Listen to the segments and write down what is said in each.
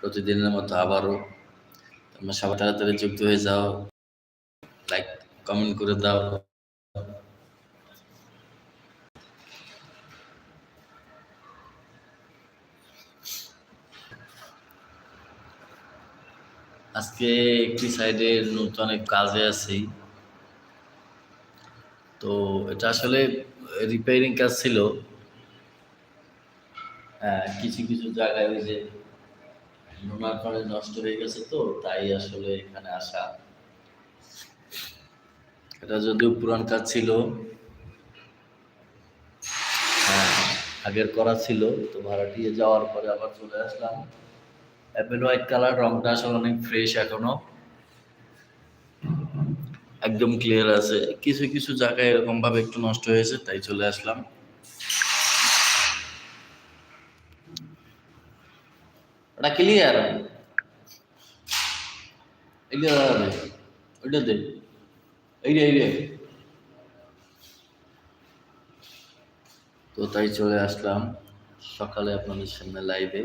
প্রতিদিনের মতো আবারও তোমরা সবাই তাড়াতাড়ি যুক্ত হয়ে যাও। লাইক কমেন্ট করে দাও। আজকে একটি সাইডে নতুন এক কাজে আছি। তো এটা আসলে রিপেয়ারিং কাজ ছিল। হ্যাঁ কিছু কিছু জায়গায় ওই যে নষ্ট হয়ে গেছে তো, তাই আসলে এখানে আসা। এটা যদিও পুরান কাজ ছিল হ্যাঁ আগের করা ছিল, তো ভাড়াটিয়ে যাওয়ার পরে আবার চলে আসলাম। অ্যাপেল হোয়াইট কালার রংটা আসলে অনেক ফ্রেশ এখনও। একদম ক্লিয়ার আছে। কিছু কিছু জায়গায় এরকম ভাবে একটু নষ্ট হয়েছে, তাই চলে আসলাম। ওটা ক্লিয়ার এইটা দে ওইটা দে এই রে তো তাই চলে আসলাম সকালে আপনাদের সামনে লাইভে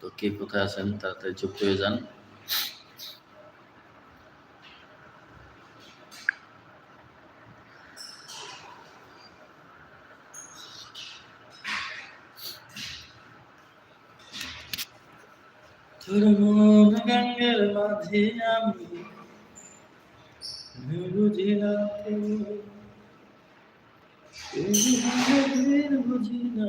তো কে কোথায় আছেন তাড়াতাড়ি যুক্ত হয়ে যান তোর মন গঙ্গের মাঝে আমি বুঝি না বুঝি না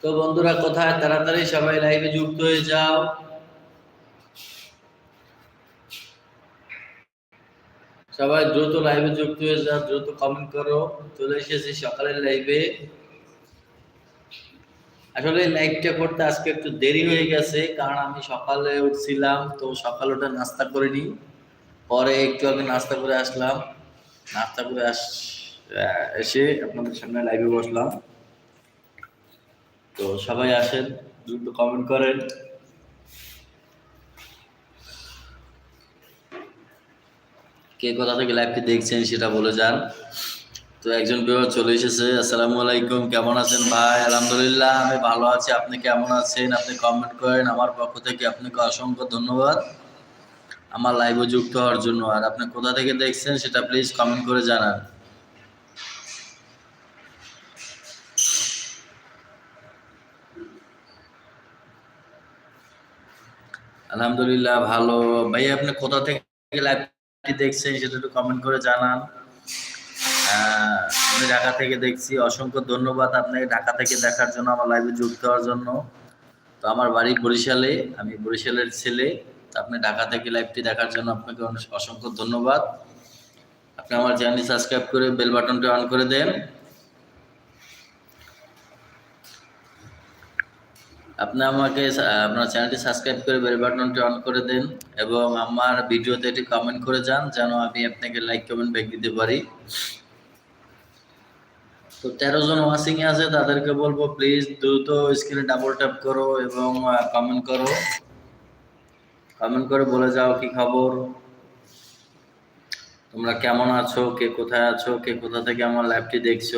তো বন্ধুরা, কোথায়? তাড়াতাড়ি সবাই লাইভে যুক্ত হয়ে যাও। সবাই দ্রুত লাইভে যুক্ত হয়ে যাও, দ্রুত কমেন্ট করো। চলে এসেছি সকালের লাইভে আসলে লাইভটা করতে আজকে একটু দেরি হয়ে গেছে, কারণ আমি সকালে উঠছিলাম, তো সকালে ওটা নাস্তা করে করিনি পরে একটু আগে নাস্তা করে আসলাম। নাস্তা করে আস এসে আপনাদের সামনে লাইভে বসলাম। তো সবাই আসেন, দ্রুত কমেন্ট করেন। কে কোথা থেকে লাইভটি দেখছেন সেটা বলে যান। তো একজন বিবাহ চলে এসেছে, আসসালামু আলাইকুম, কেমন আছেন ভাই? আলহামদুলিল্লাহ, আমি ভালো আছি। আপনি কেমন আছেন? আপনি কমেন্ট করেন। আমার পক্ষ থেকে আপনাকে অসংখ্য ধন্যবাদ। আমার লাইভে যুক্ত হওয়ার জন্য। আর আপনি কোথা থেকে দেখছেন সেটা প্লিজ কমেন্ট করে জানান। আলহামদুলিল্লাহ, ভালো। ভাই আপনি কোথা থেকে লাইভটি দেখছেন সেটা একটু কমেন্ট করে জানান। আমি ঢাকা থেকে দেখছি। অসংখ্য ধন্যবাদ আপনাকে ঢাকা থেকে দেখার জন্য, আমার লাইভে যুক্ত হওয়ার জন্য। তো আমার বাড়ি বরিশালে, আমি বরিশালের ছেলে। আপনি ঢাকা থেকে লাইভটি দেখার জন্য আপনাকে অসংখ্য ধন্যবাদ। আপনি আমার চ্যানেলটি সাবস্ক্রাইব করে বেল বাটনটি অন করে দেন। আপনি আমাকে আপনার চ্যানেলটি সাবস্ক্রাইব করে বেল বাটনটি অন করে দেন এবং আমার ভিডিওতে এটি কমেন্ট করে যান যেন আমি আপনাকে লাইক কমেন্ট ব্যাক দিতে পারি। তো তেরো জন ওয়াচিং এ আছে, তাদেরকে বলব প্লিজ দ্রুত স্ক্রিনে ডাবল ট্যাপ করো এবং কমেন্ট করো। কমেন্ট করে বলে যাও কি খবর, তোমরা কেমন আছো, কে কোথায় আছো, কে কোথা থেকে আমার লাইভটি দেখছ।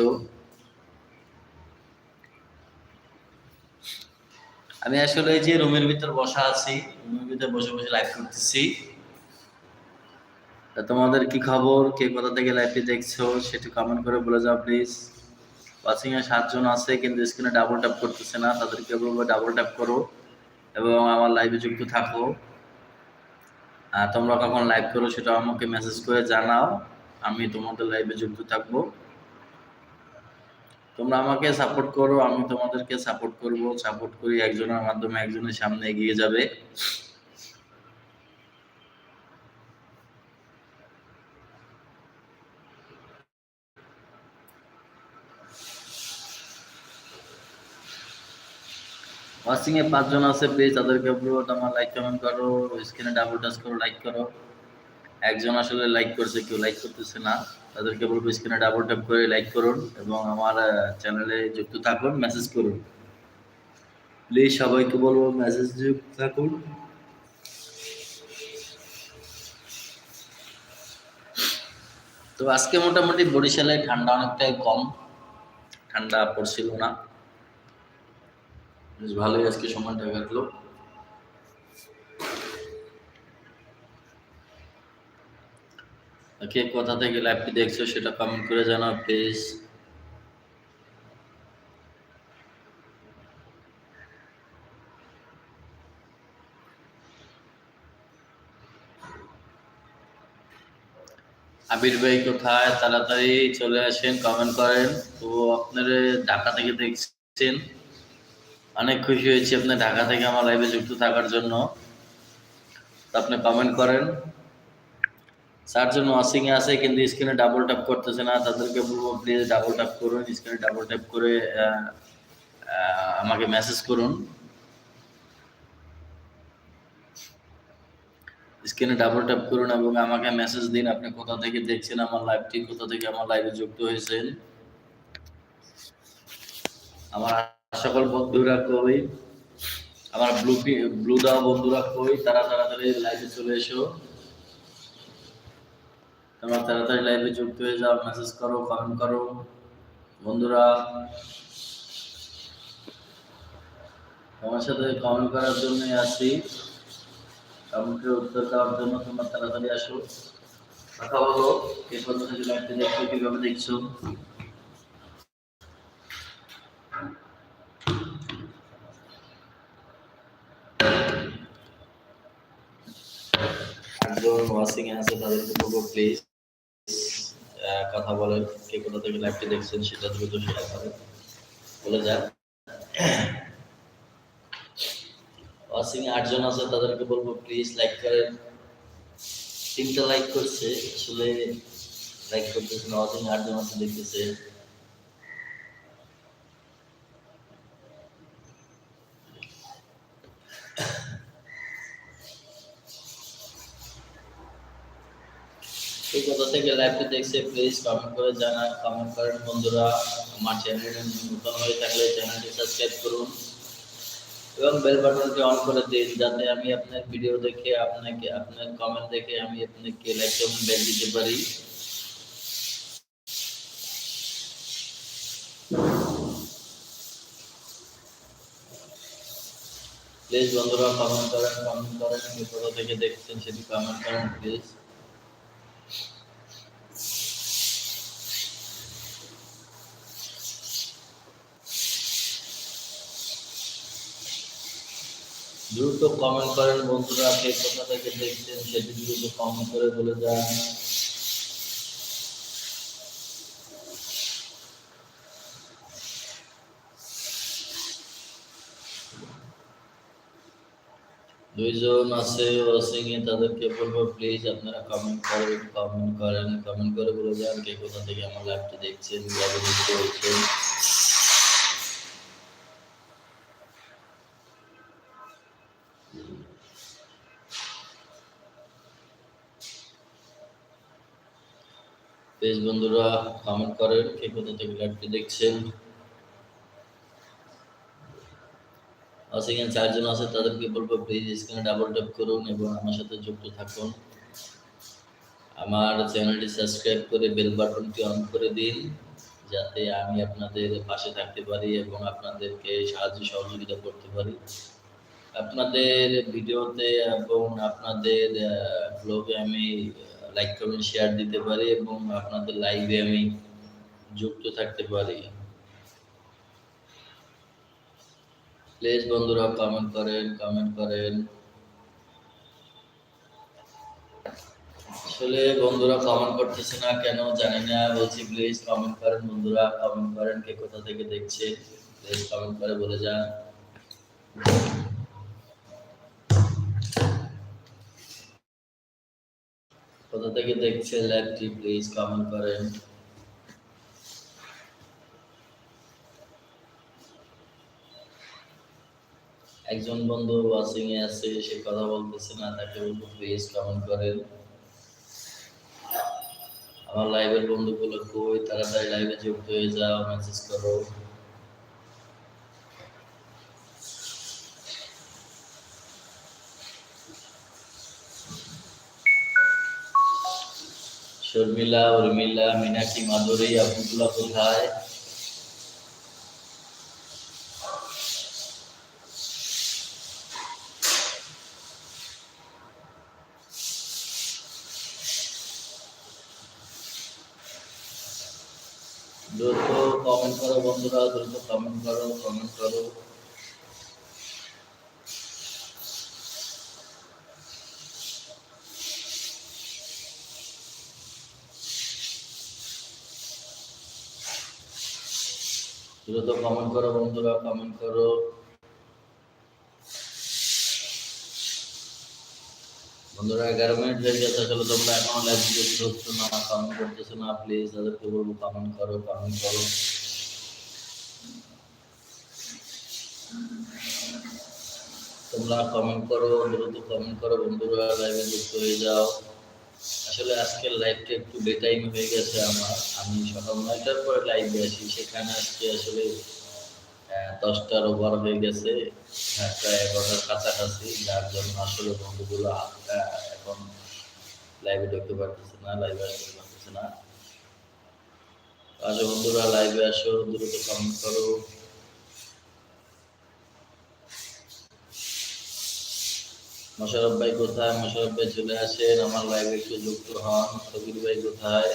আমি আসলে এই যে রুমের ভিতর বসা আছি, রুমের ভিতরে বসে বসে লাইভ করতেছি। তোমাদের কি খবর? কে কোথা থেকে লাইভটি দেখছ? সেটি কমেন্ট করে বলে যাও প্লিজ ওয়াচিং এ সাতজন আছে, কিন্তু স্ক্রিনে ডাবল ট্যাপ করতেছে না। তাদেরকে বলব ডাবল ট্যাপ করো এবং আমার লাইভে যুক্ত থাকো। আর তোমরা কখন লাইভ করো সেটা আমাকে মেসেজ করে জানাও। আমি তোমাদের লাইভে যুক্ত থাকব। তোমরা আমাকে সাপোর্ট করো, আমি তোমাদেরকে সাপোর্ট করব। সাপোর্ট করি একজনের মাধ্যমে একজনের সামনে এগিয়ে যাবে। ওয়াচিং এ পাঁচজন আছে প্লিজ তাদেরকে বলব তোমার লাইক কমেন্ট করো স্ক্রিনে ডাবল টাচ করো লাইক করো। একজন আসলে লাইক করছে, কেউ লাইক করতেছে না। তাদেরকে বলব স্ক্রিনে ডাবল ট্যাপ করে লাইক করুন এবং আমার চ্যানেলে যুক্ত থাকুন মেসেজ করুন। প্লিজ সবাইকে বলব মেসেজ যুক্ত থাকুন। তো আজকে মোটামুটি বরিশালে ঠান্ডা অনেকটাই কম। ঠান্ডা পড়ছিল না। বেশ ভালোই আজকে সময়টা কাটলো। কে কোথা থেকে লাইভটি দেখছ সেটা কমেন্ট করে জানাও প্লিজ আবির ভাই কোথায়? তাড়াতাড়ি চলে আসেন কমেন্ট করেন। তো আপনারা ঢাকা থেকে দেখছেন। অনেক খুশি হয়েছি আপনি ঢাকা থেকে আমার লাইভে যুক্ত থাকার জন্য। আপনি কমেন্ট করেন। চারজন এ আছে, কিন্তু স্ক্রিনে ডাবল ট্যাপ করতেছে না। তাদেরকে বলব প্লিজ ডাবল ট্যাপ করুন স্ক্রিনে ডাবল ট্যাপ করে আমাকে মেসেজ করুন। স্ক্রিনে ডাবল ট্যাপ করুন এবং আমাকে মেসেজ দিন, আপনি কোথা থেকে দেখছেন আমার লাইভটি কোথা থেকে আমার লাইভে যুক্ত হয়েছেন? আমার সকল বন্ধুরা কই? আমার ব্লু ব্লু দেওয়া বন্ধুরা কই? তারা তাড়াতাড়ি লাইভে চলে এসো। তোমরা তাড়াতাড়ি লাইভে যুক্ত হয়ে যাও মেসেজ করো কমেন্ট করো। বন্ধুরা, তোমার সাথে কমেন্ট করার জন্যই আসি। কমেন্টের উত্তর দেওয়ার জন্য তোমরা তাড়াতাড়ি আসো। কথা বলো কোথা থেকে লাইভটি দেখছ, কীভাবে দেখছ? একজন ওয়াশিং এ আছে তাদেরকে বলব প্লিজ কথা বলেন, কে কোথা থেকে লাইভটি দেখছেন সেটা দ্রুত শেয়ার করেন। বলে যান। ওয়াসিং আটজন আছে, তাদেরকে বলব প্লিজ লাইক করেন। তিনটা লাইক করছে, আসলে লাইক করতেছে না ওয়াশিং আটজন আছে দেখতেছে এই কোথা থেকে লাইভটি দেখছে প্লিজ কমেন্ট করে জানান কমেন্ট করেন বন্ধুরা, আমার চ্যানেলে নতুন হয়ে থাকলে চ্যানেলটি সাবস্ক্রাইব করুন এবং বেল বাটনটি অন করে দিন, যাতে আমি আপনার ভিডিও দেখে, আপনাকে, আপনার কমেন্ট দেখে আমি আপনাকে কমেন্ট বেল দিতে পারি। প্লিজ বন্ধুরা কমেন্ট করেন কমেন্ট করেন কোথা থেকে দেখছেন সেটি কমেন্ট করেন প্লিজ দ্রুত কমেন্ট করেন বন্ধুরা কে কোথা থেকে দেখছেন, সেটি দ্রুত কমেন্ট করে বলে যান। দুইজন আছে ওয়াশিং এ তাদেরকে বলব প্লিজ আপনারা কমেন্ট করেন কমেন্ট করেন, কমেন্ট করে বলে যান, কে কোথা থেকে আমার লাইভটি দেখছেন প্লিজ বন্ধুরা কমেন্ট করেন কে কোথা থেকে লাইভটি দেখছেন। সেখানে চারজন আছে, তাদেরকে বলব প্লিজ স্ক্রিনে ডাবল ট্যাপ করুন এবং আমার সাথে যুক্ত থাকুন। আমার চ্যানেলটি সাবস্ক্রাইব করে বেল বাটনটি অন করে দিন, যাতে আমি আপনাদের পাশে থাকতে পারি এবং আপনাদেরকে সাহায্য সহযোগিতা করতে পারি। আপনাদের ভিডিওতে এবং আপনাদের ব্লগে আমি লাইক কমেন্ট শেয়ার দিতে পারি এবং আপনাদের লাইভে আমি যুক্ত থাকতে পারি। প্লিজ বন্ধুরা কমেন্ট করেন কমেন্ট করেন। আসলে বন্ধুরা কমেন্ট করতেছে না কেন জানি না, বলছি প্লিজ কমেন্ট করেন বন্ধুরা কমেন্ট করেন কে কোথা থেকে দেখছে প্লিজ কমেন্ট করে বলে যান। কোথা থেকে দেখছে লাইভটি প্লিজ কমেন্ট করেন। একজন বন্ধু ওয়াশিং এ আছে, সে কথা বলতেছে না, তাকে বলব প্লিজ কমেন্ট করেন। আমার লাইভের বন্ধুগুলো কই? তাড়াতাড়ি লাইভে যুক্ত হয়ে যাও মেসেজ করো। শর্মিলা উর্মিলা, মিনাক্ষী মাধুরী আপনাগুলো কোথায়? দ্রুত কমেন্ট করো বন্ধুরা, দ্রুত কমেন্ট করো কমেন্ট করো। দ্রুত কমেন্ট করো, বন্ধুরা কমেন্ট করো। বন্ধুরা, এগারো মিনিট হয়ে গেছে, আসলে তোমরা এখনও লাইভ দেখতে হচ্ছে না কমেন্ট করতেছো না প্লিজ তাদেরকে বলব কমেন্ট করো কমেন্ট করো। তোমরা কমেন্ট করো দ্রুত কমেন্ট করো, বন্ধুরা লাইভে যুক্ত হয়ে যাও। আসলে আজকের লাইভটা একটু বেটাইম হয়ে গেছে আমার। আমি সকাল নয়টার পরে লাইভে আসি সেখানে আজকে আসলে দশটার ওভার হয়ে গেছে। প্রায় এগারোটার কাছাকাছি। যার জন্য আসলে বন্ধুগুলো এখন লাইভে ঢুকতে পারতেছে না লাইভে আসতে পারতেছে না। আসো বন্ধুরা লাইভে আসো, দ্রুত কমেন্ট করো। মোশারফ ভাই কোথায়? মোশারফ ভাই চলে আসেন। আমার লাইভে একটু যুক্ত হন। সবির ভাই কোথায়?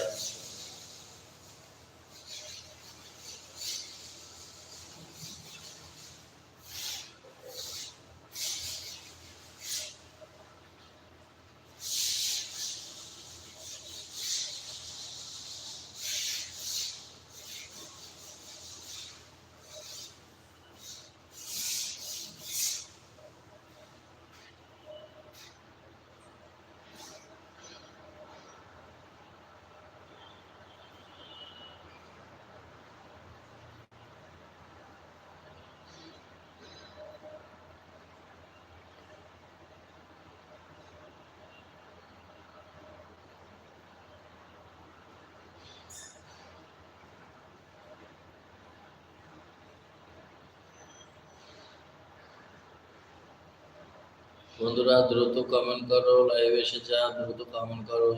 বন্ধুরা দ্রুত কমেন্ট করো লাইভ এসে যা দ্রুত কমেন্ট করো।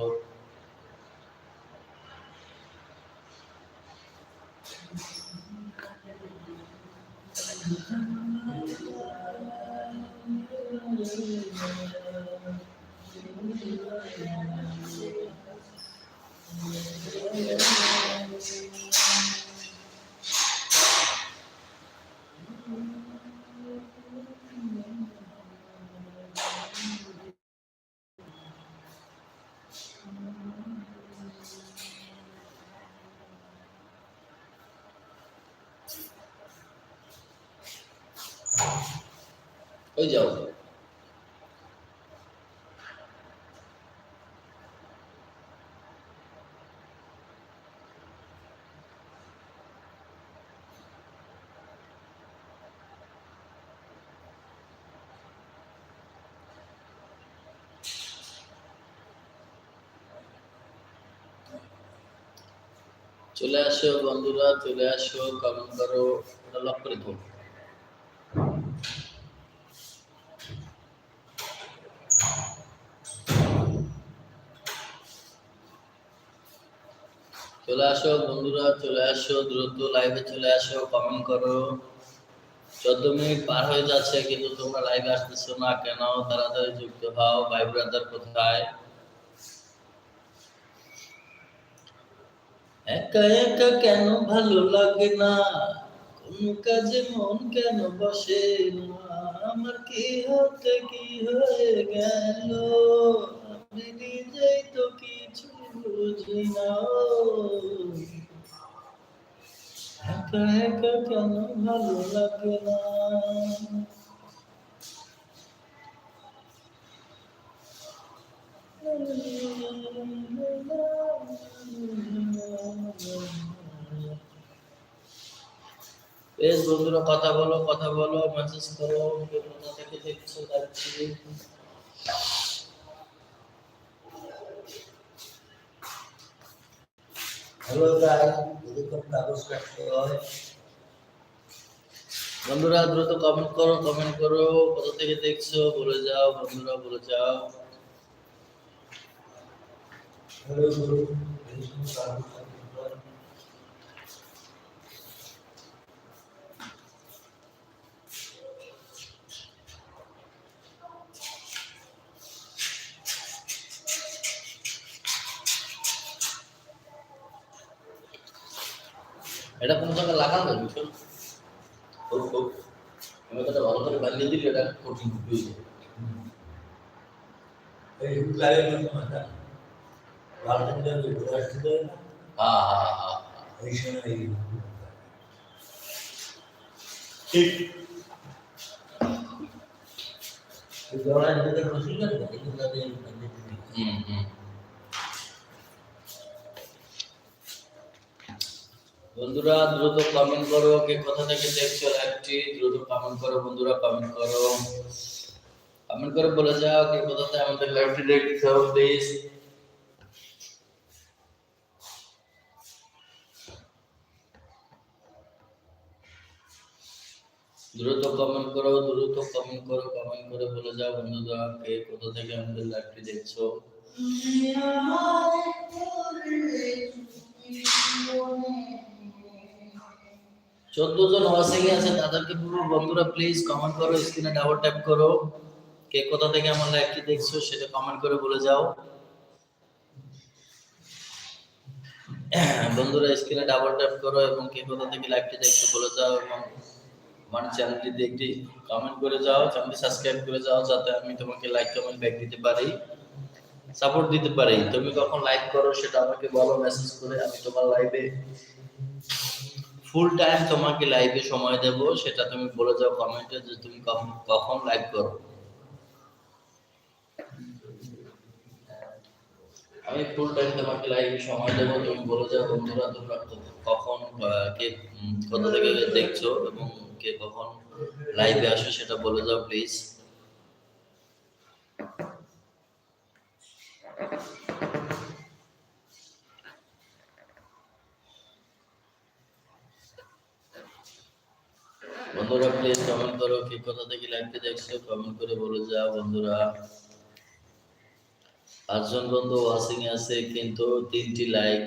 ওই যাও চলে আসো বন্ধুরা চলে আসো কমেন্ট করো লক করে চলে আসো, বন্ধুরা, চলে আসো, দ্রুত লাইভে চলে আসো কমেন্ট করো। চোদ্দ মিনিট পার হয়ে যাচ্ছে, কিন্তু তোমরা লাইভে আসতেছো না, কেন? তাড়াতাড়ি যুক্ত হও, ভাই ব্রাদার কোথায়? একা একা কেন ভালো লাগে না? কোন কাজে মন কেন বসে না? আমার কি হতে, কি হয়ে গেল? আমি নিজেই তো কিছু কেন ভালো লাগে না বেশ বন্ধুরা, কথা বলো কথা বলো মেসেজ করো কোথা থেকে দেখছ যাচ্ছি হ্যালো এরকম কাগজ কাটতে হয়। বন্ধুরা দ্রুত কমেন্ট করো কমেন্ট করো কত থেকে দেখছ বলে যাও বন্ধুরা বলে যাও। হ্যালো বানিয়ে দিলে এটা কঠিন হয়ে যাবে এই লাগে না মাথা। ঘুরে আসতে দেয় না। হ্যাঁ হ্যাঁ হ্যাঁ এই সময়। ঠিক। নিজেদের রসুন হুম হুম। বন্ধুরা, দ্রুত কমেন্ট করো, কে কোথা থেকে দেখছ লাইভটি দ্রুত কমেন্ট করো, বন্ধুরা কমেন্ট করো। কমেন্ট করে বলে যাও, কে কোথা থেকে আমাদের লাইভটি দেখছ প্লিজ দ্রুত কমেন্ট করো, দ্রুত কমেন্ট করো কমেন্ট করে বলে যাও, বন্ধুরা, কে কোথা থেকে আমাদের লাইভটি দেখছ। চোদ্দ জন ওয়াচিং আছে, তাদেরকে পুরো বন্ধুরা প্লিজ কমেন্ট করো স্ক্রিনে ডাবল ট্যাপ করো। কে কোথা থেকে আমার লাইভটি দেখছ, সেটা কমেন্ট করে বলে যাও। বন্ধুরা স্ক্রিনে ডাবল ট্যাপ করো এবং কে কোথা থেকে লাইভটি দেখছ বলে যাও এবং আমার চ্যানেলটি একটি কমেন্ট করে যাও চ্যানেলটি সাবস্ক্রাইব করে যাও, যাতে আমি তোমাকে লাইক কমেন্ট ব্যাক দিতে পারি সাপোর্ট দিতে পারি। তুমি কখন লাইক করো সেটা আমাকে বলো মেসেজ করে, আমি তোমার লাইভে ফুল টাইম তোমাকে লাইভে সময় দেব, সেটা তুমি বলে যাও কমেন্টে যে তুমি কখন কখন লাইভ করো। আমি ফুল টাইম তোমাকে লাইভে সময় দেব, তুমি বলে যাও বন্ধুরা তোমরা কখন কে কোথা থেকে দেখছ এবং কে কখন লাইভে আসো সেটা বলে যাও প্লিজ বন্ধুরা প্লিজ কমেন্ট করো? কি কোথা থেকে লাইভটি দেখছ? কমেন্ট করে বলে যাও বন্ধুরা। পাঁচজন বন্ধু ওয়াচিং আছে, কিন্তু তিনটি লাইক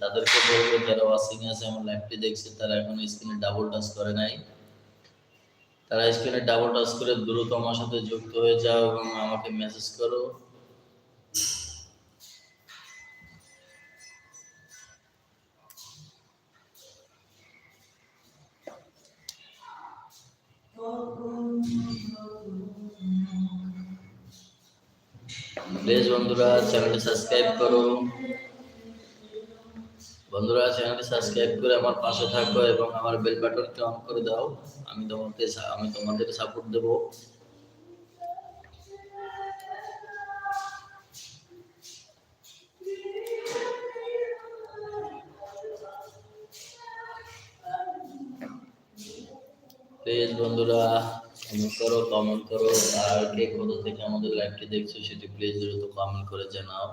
তাদেরকে বলব যারা ওয়াচিং আছে, আমার লাইভটি দেখছে, তারা এখন স্ক্রিনে ডাবল টাচ করে নাই। তারা স্ক্রিনে ডাবল টাচ করে দ্রুত আমার সাথে যুক্ত হয়ে যাও এবং আমাকে মেসেজ করো। প্লিজ বন্ধুরা চ্যানেলটি সাবস্ক্রাইব করো। বন্ধুরা চ্যানেলটি সাবস্ক্রাইব করে আমার পাশে থাকো এবং আমার বেল বাটনটি অন করে দাও। আমি তোমাকে আমি তোমাদের সাপোর্ট দেব। প্লিজ বন্ধুরা কমেন্ট করো কমেন্ট করো, আর কে কোথা থেকে আমাদের লাইভটি দেখছ সেটি প্লিজ দ্রুত কমেন্ট করে জানাও।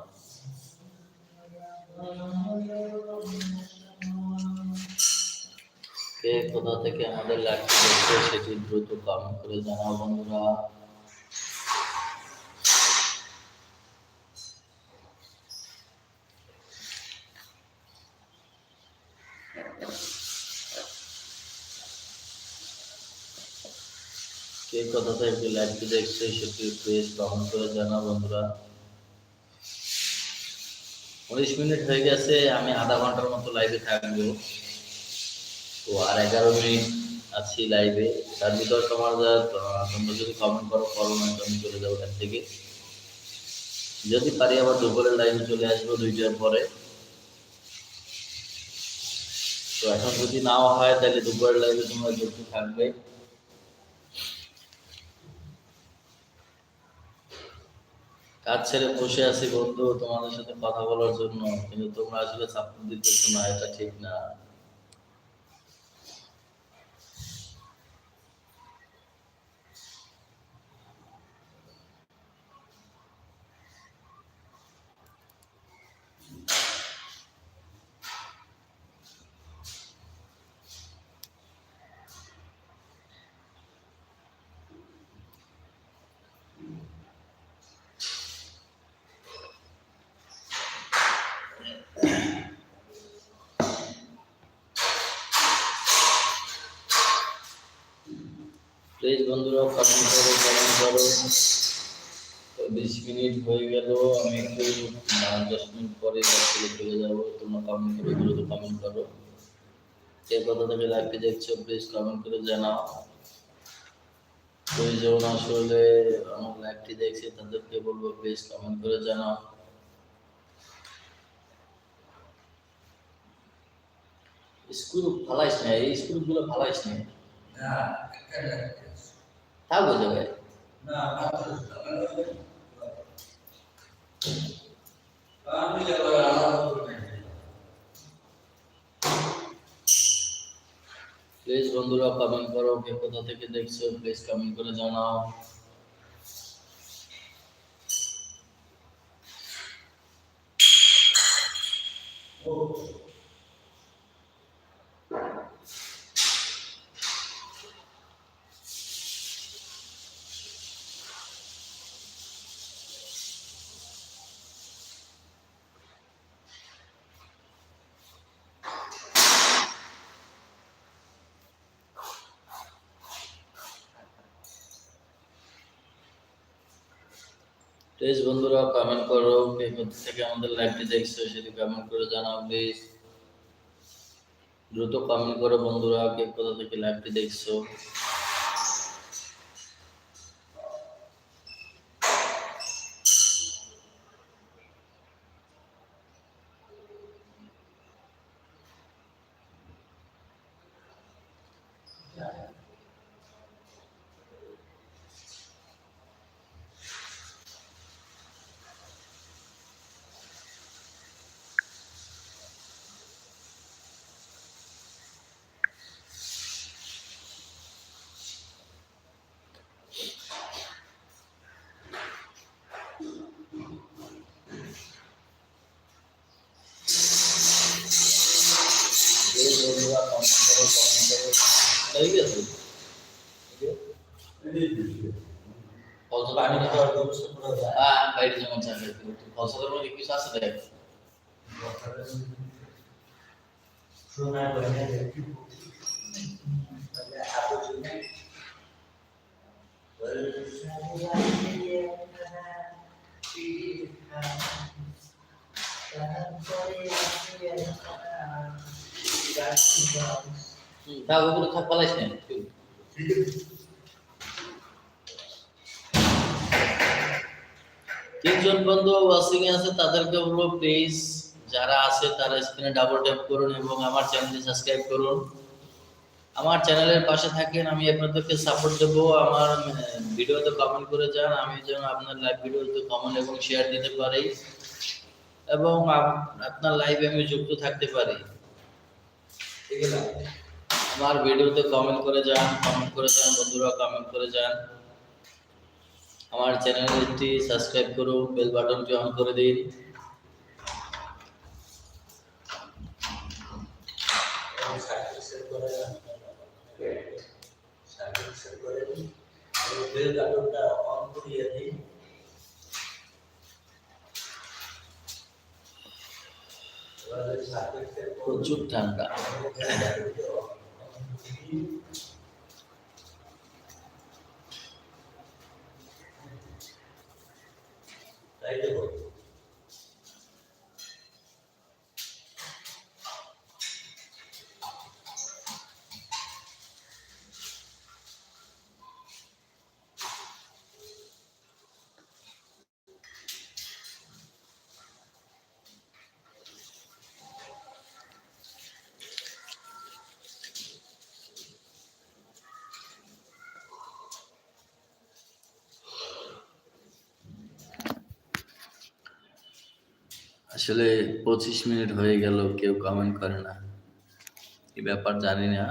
কে কোথা থেকে আমাদের লাইভটি দেখছ সেটি দ্রুত কমেন্ট করে জানাও বন্ধুরা। কে কোথা থেকে লাইভটি দেখছে সেটি প্লিজ কমেন্ট করে জানাও বন্ধুরা। উনিশ মিনিট হয়ে গেছে, আমি আধা ঘণ্টার মতো লাইভে থাকব। তো আর এগারো মিনিট আছি লাইভে তার ভিতর তোমার তোমরা যদি কমেন্ট করো করো না আমি চলে যাব এখান থেকে। যদি পারি আবার দুপুরের লাইভে চলে আসব দুইটার পরে। তো এখন যদি নাও হয়, তাহলে দুপুরের লাইভে তোমরা যুক্ত থাকবে। কাজ ছেড়ে বসে আছি বন্ধু, তোমাদের সাথে কথা বলার জন্য। কিন্তু তোমরা আসলে সাপোর্ট দিতেছো না, এটা ঠিক না। প্লিজ বন্ধুরা কমেন্ট করো কমেন্ট করো। বিশ মিনিট হয়ে গেল, আমি একটু দশ মিনিট পরে লাইভে চলে যাব। তোমরা কমেন্ট করো, দ্রুত কমেন্ট করো। কে কোথা থেকে লাইভটি দেখছ প্লিজ কমেন্ট করে জানাও। প্রয়োজন আসলে আমার লাইভটি দেখছে, তাদেরকে বলব প্লিজ কমেন্ট করে জানাও। স্কুল ফালাইস না এই স্কুলগুলো ফালাইস না না বুঝে আমার প্লিজ বন্ধুরা কমেন্ট করো, কে কোথা থেকে দেখছ? প্লিজ কমেন্ট করে জানাও। প্লিজ বন্ধুরা কমেন্ট করো। কে থেকে আমাদের লাইভটি দেখছ, সেটি কমেন্ট করে জানাও প্লিজ দ্রুত কমেন্ট করো, বন্ধুরা, কে কোথা থেকে লাইভটি দেখছ প্লিজ বন্ধুরা কমেন্ট করো কমেন্ট করো হয়ে গেছে থাক ওগুলো থাক পালাইস না তিনজন বন্ধু ওয়াচিং এ আছে তাদেরকে বলব প্লিজ যারা আছে তারা স্ক্রিনে ডাবল ট্যাপ করুন এবং আমার চ্যানেলটি সাবস্ক্রাইব করুন। আমার চ্যানেলের পাশে থাকেন আমি আপনাদেরকে সাপোর্ট দেবো। আমার ভিডিওতে কমেন্ট করে যান আমি যেন আপনার লাইভ ভিডিওতে কমেন্ট এবং শেয়ার দিতে পারি। এবং আপনার লাইভে আমি যুক্ত থাকতে পারি। আমার ভিডিওতে কমেন্ট করে যান কমেন্ট করে যান, বন্ধুরা কমেন্ট করে যান। আমার চ্যানেলটি সাবস্ক্রাইব করুন বেল বাটনটি অন করে দিন। বেল বাটনটা অন করিয়ে দিই প্রচুর ঠান্ডা তাই দেবো আসলে পঁচিশ মিনিট হয়ে গেল, কেউ কমেন্ট করে না। এই ব্যাপার জানি না।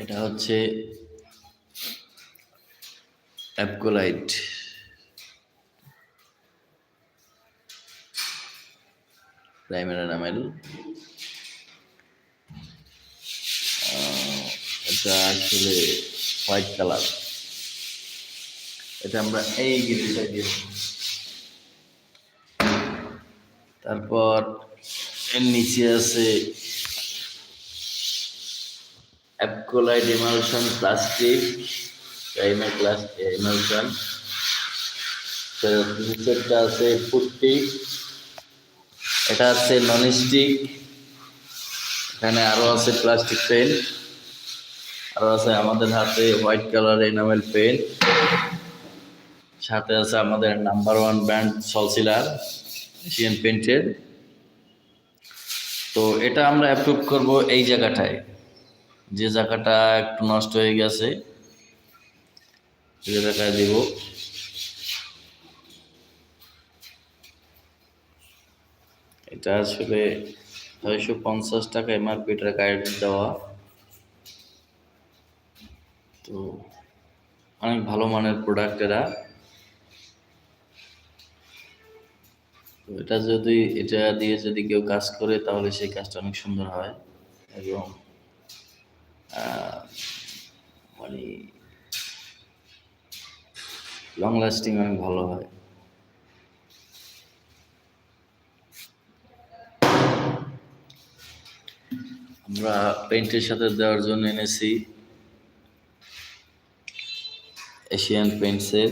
এটা হচ্ছে অ্যাপকোলাইট। প্রাইমারি নামেল এটা আসলে হোয়াইট কালার। এটা আমরা এই গিরিটা দিয়েছি তারপর এর নিচে আছে Apcolite emulsion plastic primer class emulsion নিচেরটা আছে পুট্টি, এটা আছে নন স্টিক এখানে আরও আছে প্লাস্টিক পেন, আরও আছে আমাদের হাতে হোয়াইট কালার এনামেল পেন। সাথে আছে আমাদের নাম্বার ওয়ান ব্র্যান্ড সলসিলার এশিয়ান পেন্টের তো এটা আমরা অ্যাপ্রুভ করব এই জায়গাটায়। যে জায়গাটা একটু নষ্ট হয়ে গেছে, এই জায়গায় দিব। এটা আসলে ছয়শো পঞ্চাশ টাকা এমআরপিটার গাইড দেওয়া। তো অনেক ভালো মানের প্রোডাক্ট এরা। এটা যদি, এটা দিয়ে যদি কেউ কাজ করে, তাহলে সেই কাজটা অনেক সুন্দর হয়। এবং মানে লং লাস্টিং অনেক ভালো হয়। আমরা পেন্টের সাথে দেওয়ার জন্য এনেছি এশিয়ান পেন্টসের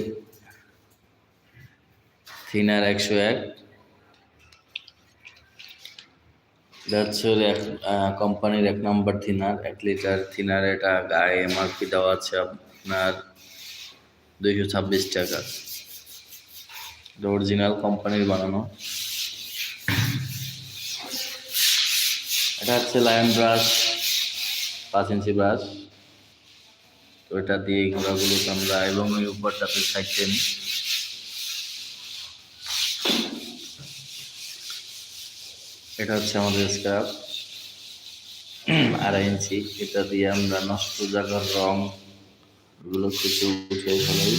থিনার একশো এক। হচ্ছে এক কোম্পানির এক নম্বর থিনার এক লিটার থিনার এটা গায়ে এমআরপি দেওয়া আছে আপনার দুইশো ছাব্বিশ টাকা। অরিজিনাল কোম্পানির বানানো। এটা হচ্ছে লায়ন ব্রাশ পাঁচ ইঞ্চি ব্রাশ তো এটা দিয়ে ঘোড়াগুলোকে আমরা এবং ওই উপরটাতে সাইডে নিই এটা হচ্ছে আমাদের স্ক্রাব আড়াই ইঞ্চি। এটা দিয়ে আমরা নষ্ট জায়গার রং এগুলো কিছু উঠে ফেলাই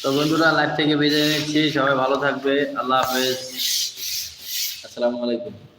তো বন্ধুরা লাইভ থেকে বিদায় নিচ্ছি। সবাই ভালো থাকবে। আল্লাহ হাফেজ। আসসালামু আলাইকুম।